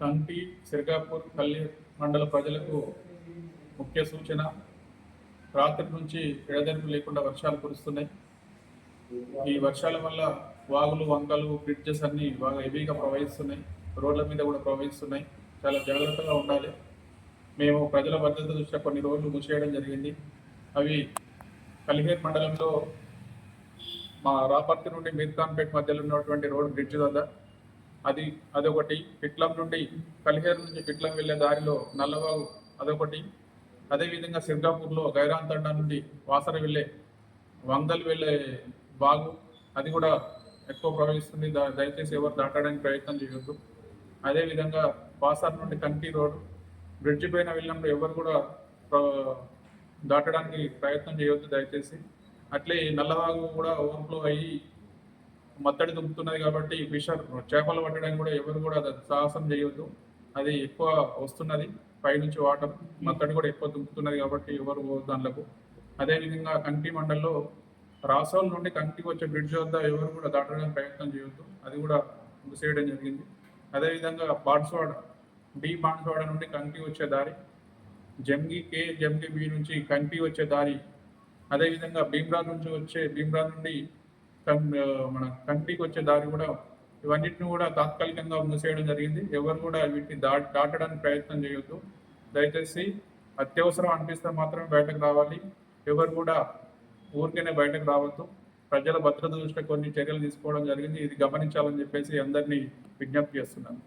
కంటి సిరికాపూర్ పల్లి మండల ప్రజలకు ముఖ్య సూచన. రాత్రి నుంచి ఎడదెరుపు లేకుండా వర్షాలు కురుస్తున్నాయి. ఈ వర్షాల వల్ల వాగులు వంకలు బ్రిడ్జెస్ అన్నీ బాగా హెవీగా ప్రవహిస్తున్నాయి. రోడ్ల మీద కూడా ప్రవహిస్తున్నాయి. చాలా జాగ్రత్తగా ఉండాలి. మేము ప్రజల భద్రత దృష్ట్యా కొన్ని రోడ్లు మూసేయడం జరిగింది. అవి కలిహేర్ మండలంలో మా రాపర్తి నుండి మీర్ఖాన్పేట్ మధ్యలో ఉన్నటువంటి రోడ్ బ్రిడ్జ్ వద్ద అది అదొకటి. పిట్లం నుండి కలిహేరు నుంచి పిట్లం వెళ్ళే దారిలో నల్లవాగు అదొకటి. అదేవిధంగా సిర్గాపూర్లో గైరాంతండ నుండి వాసర వెళ్ళే వందలు వెళ్ళే బాగు అది కూడా ఎక్కువ ప్రవహిస్తుంది. దా- దయచేసి ఎవరు దాటడానికి ప్రయత్నం చేయొద్దు. అదేవిధంగా బాసార్ నుండి కంటి రోడ్ బ్రిడ్జ్ పైన వెళ్ళినప్పుడు ఎవరు కూడా దాటడానికి ప్రయత్నం చేయొద్దు దయచేసి. అట్లే నల్లబాగు నల్లవాగు కూడా ఓవర్ఫ్లో అయ్యి మత్తడి దుంపుతున్నది కాబట్టి ఫిషర్ చేపలు పట్టడానికి కూడా ఎవరు కూడా సాహసం చేయొద్దు. అది ఎక్కువ వస్తున్నది. పైనుంచి వాటర్ మత్తడి కూడా ఎక్కువ దుంపుతున్నది కాబట్టి ఎవరు దానిలకు అదేవిధంగా కంటి మండల్లో రాసోల్ నుండి కంటికి వచ్చే బ్రిడ్జ్ వద్ద ఎవరు కూడా దాటడానికి ప్రయత్నం చేయొద్దు. అది కూడా మూసేయడం జరిగింది. అదేవిధంగా బాన్స్వాడ డి బాన్స్వాడ నుండి కంకి వచ్చే దారి జంగి కే జంగి బి నుంచి కంకి వచ్చే దారి అదేవిధంగా భీమ్రా నుంచి వచ్చే భీమ్రా నుండి మన కంటికి వచ్చే దారి కూడా ఇవన్నిటిని కూడా తాత్కాలికంగా మూసేయడం జరిగింది. ఎవరు కూడా వీటిని దా దాటడానికి ప్రయత్నం చేయొద్దు. దయచేసి అత్యవసరం అనిపిస్తే మాత్రమే బయటకు రావాలి. ఎవరు కూడా ఊరికేనే బయటకు రావద్దు. ప్రజల భద్రత దృష్ట్యా కొన్ని చర్యలు తీసుకోవడం జరిగింది. ఇది గమనించాలని చెప్పేసి అందరినీ విజ్ఞప్తి చేస్తున్నాను.